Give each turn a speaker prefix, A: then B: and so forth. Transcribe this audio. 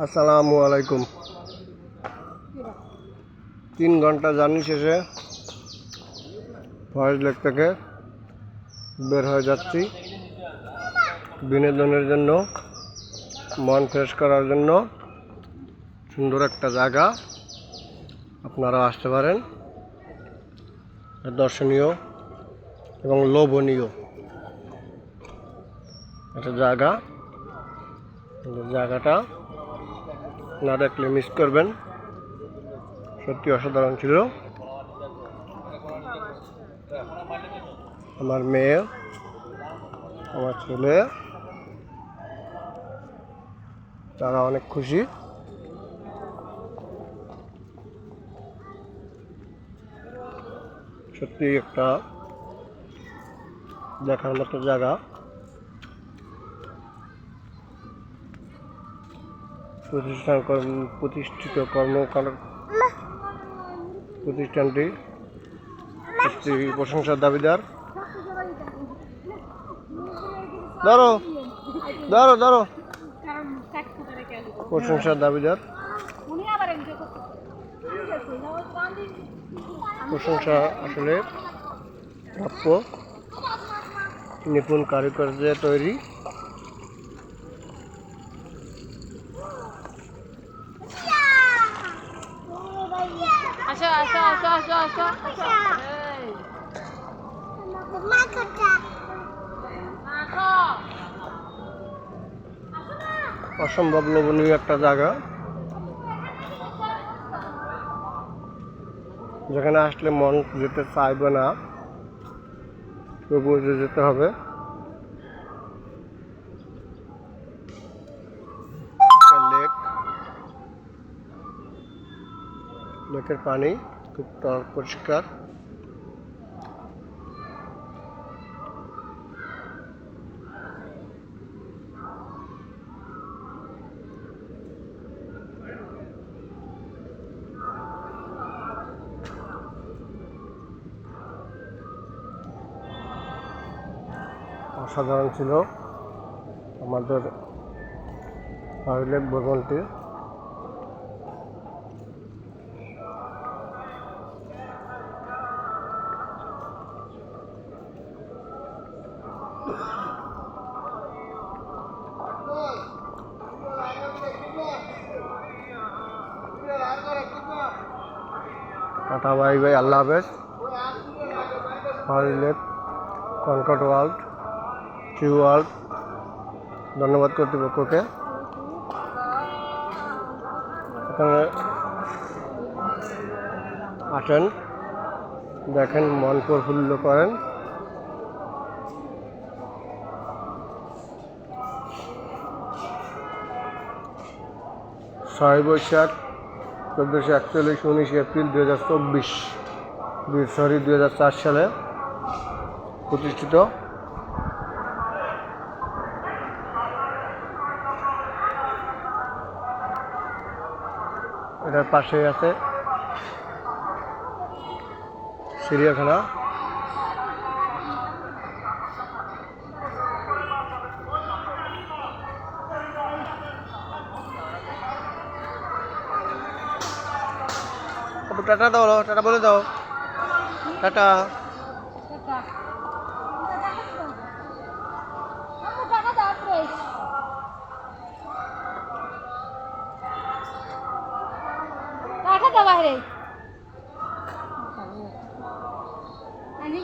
A: আসসালামু আলাইকুম। তিন ঘণ্টা জার্নি শেষে ফরেস্ট লেক থেকে বের হয়ে যাচ্ছি। বিনোদনের জন্য, মন ফ্রেশ করার জন্য সুন্দর একটা জায়গা আপনারা আসতে পারেন। দর্শনীয় এবং লোভনীয় একটা জায়গা। জায়গাটা না দেখলে মিস করবেন। সত্যি অসাধারণ ছিল। আমার মেয়ে, আমার ছেলে, তারা অনেক খুশি। সত্যি একটা দেখার মতো জায়গা। প্রতিষ্ঠান প্রতিষ্ঠিত কর্মকাণ্ড প্রতিষ্ঠানটি প্রশংসার দাবিদার। ধরো ধরো ধরো। প্রশংসার দাবিদার। প্রশংসা আসলে প্রাপ্য। নিপুণ কারিগরদের তৈরি অসম্ভব লোভনীয় একটা জায়গা। যেখানে আসলে মন যেতে চাইবে না তবুও যেতে হবে। লেকের পানি খুব পরিষ্কার। অসাধারণ ছিল আমাদের লেক ভ্রমণটি টাটা, বাই বাই, আল্লাহ হাফেজ। কনকট ওয়ার্ল্ড ট্রি ওয়ার্ল্ড, ধন্যবাদ কর্তৃপক্ষকে। এখানে আসেন, দেখেন মন প্রফুল্ল করেন। ছয় বৈশাখ চোদ্দোশো একচল্লিশ, উনিশ এপ্রিল দু হাজার চব্বিশ সরি দু হাজার চার সালে প্রতিষ্ঠিত। এটার পাশে আছে চিড়িয়াখানা একটু টাটা দাও টাটা বলে দাও। টাটা।
B: বাইরে आणि